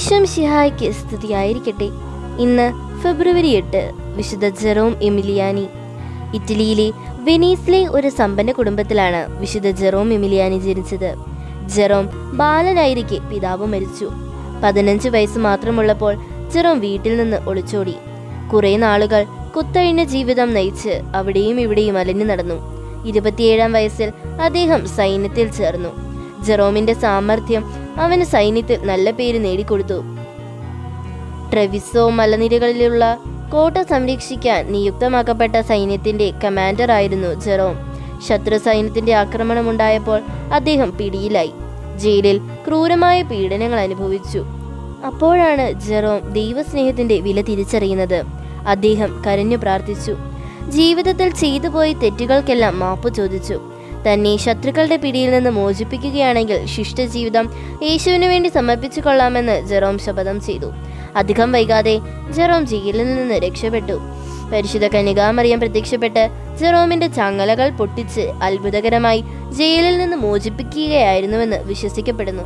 ഈശോം ഷിഹായ്ക്ക് സ്തുതിയായിരിക്കട്ടെ. ഇന്ന് ഫെബ്രുവരി എട്ട് വിശുദ്ധ ജെറോം എമിലിയാനി. ഇറ്റലിയിലെ വെനീസിലെ ഒരു സമ്പന്ന കുടുംബത്തിലാണ് വിശുദ്ധ ജെറോം എമിലിയാനി ജനിച്ചത്. ജെറോം ബാലനായിരിക്കെ പിതാവ് മരിച്ചു. പതിനഞ്ച് വയസ്സ് മാത്രമുള്ളപ്പോൾ ജെറോം വീട്ടിൽ നിന്ന് ഒളിച്ചോടി. കുറെ നാളുകൾ കുത്തഴിഞ്ഞ ജീവിതം നയിച്ച് അവിടെയും ഇവിടെയും അലഞ്ഞു നടന്നു. ഇരുപത്തിയേഴാം വയസ്സിൽ അദ്ദേഹം സൈന്യത്തിൽ ചേർന്നു. ജെറോമിന്റെ സാമർഥ്യം അവന് സൈന്യത്തിൽ നല്ല പേര് നേടിക്കൊടുത്തു. ട്രെവിസോ മലനിരകളിലുള്ള കോട്ട സംരക്ഷിക്കാൻ നിയുക്തമാക്കപ്പെട്ട സൈന്യത്തിന്റെ കമാൻഡർ ആയിരുന്നു ജെറോം. ശത്രു സൈന്യത്തിന്റെ ആക്രമണമുണ്ടായപ്പോൾ അദ്ദേഹം പിടിയിലായി. ജയിലിൽ ക്രൂരമായ പീഡനങ്ങൾ അനുഭവിച്ചു. അപ്പോഴാണ് ജെറോം ദൈവസ്നേഹത്തിന്റെ വില തിരിച്ചറിയുന്നത്. അദ്ദേഹം കരഞ്ഞു പ്രാർത്ഥിച്ചു. ജീവിതത്തിൽ ചെയ്തുപോയ തെറ്റുകൾക്കെല്ലാം മാപ്പ് ചോദിച്ചു. തന്നെ ശത്രുക്കളുടെ പിടിയിൽ നിന്ന് മോചിപ്പിക്കുകയാണെങ്കിൽ ശിഷ്ടജീവിതം യേശുവിനു വേണ്ടി സമർപ്പിച്ചു കൊള്ളാമെന്ന് ജെറോം ശപഥം ചെയ്തു. അധികം വൈകാതെ ജെറോം ജയിലിൽ നിന്ന് രക്ഷപ്പെട്ടു. പരിശുദ്ധ കനികാമറിയം പ്രത്യക്ഷപ്പെട്ട് ജെറോമിന്റെ ചങ്ങലകൾ പൊട്ടിച്ച് അത്ഭുതകരമായി ജയിലിൽ നിന്ന് മോചിപ്പിക്കുകയായിരുന്നുവെന്ന് വിശ്വസിക്കപ്പെടുന്നു.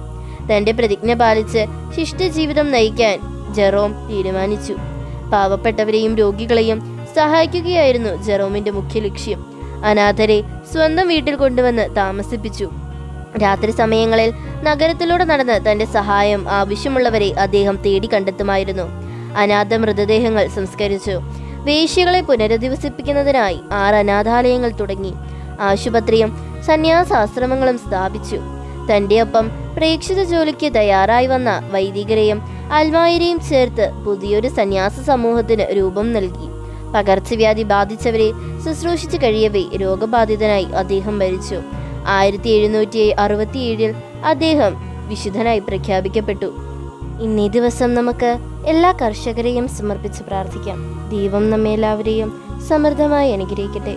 തന്റെ പ്രതിജ്ഞ പാലിച്ച് ശിഷ്ടജീവിതം നയിക്കാൻ ജെറോം തീരുമാനിച്ചു. പാവപ്പെട്ടവരെയും രോഗികളെയും സഹായിക്കുകയായിരുന്നു ജെറോമിന്റെ മുഖ്യ ലക്ഷ്യം അനാഥരെ സ്വന്തം വീട്ടിൽ കൊണ്ടുവന്ന് താമസിപ്പിച്ചു. രാത്രി സമയങ്ങളിൽ നഗരത്തിലൂടെ നടന്ന് തന്റെ സഹായം ആവശ്യമുള്ളവരെ അദ്ദേഹം തേടി കണ്ടെത്തുമായിരുന്നു. അനാഥ മൃതദേഹങ്ങൾ സംസ്കരിച്ചു. വേശ്യകളെ പുനരധിവസിപ്പിക്കുന്നതിനായി ആറ് അനാഥാലയങ്ങൾ തുടങ്ങി. ആശുപത്രിയും സന്യാസാശ്രമങ്ങളും സ്ഥാപിച്ചു. തന്റെ ഒപ്പം പ്രേക്ഷിത ജോലിക്ക് തയ്യാറായി വന്ന വൈദികരെയും അൽമായരെയും ചേർത്ത് പുതിയൊരു സന്യാസ സമൂഹത്തിന് രൂപം നൽകി. പകർച്ചവ്യാധി ബാധിച്ചവരെ ശുശ്രൂഷിച്ചു കഴിയവേ രോഗബാധിതനായി അദ്ദേഹം മരിച്ചു. ആയിരത്തി എഴുന്നൂറ്റി അറുപത്തിയേഴിൽ അദ്ദേഹം വിശുദ്ധനായി പ്രഖ്യാപിക്കപ്പെട്ടു. ഇന്നേ ദിവസം നമുക്ക് എല്ലാ കർഷകരെയും സമർപ്പിച്ച് പ്രാർത്ഥിക്കാം. ദൈവം നമ്മെല്ലാവരെയും സമൃദ്ധമായി അനുഗ്രഹിക്കട്ടെ.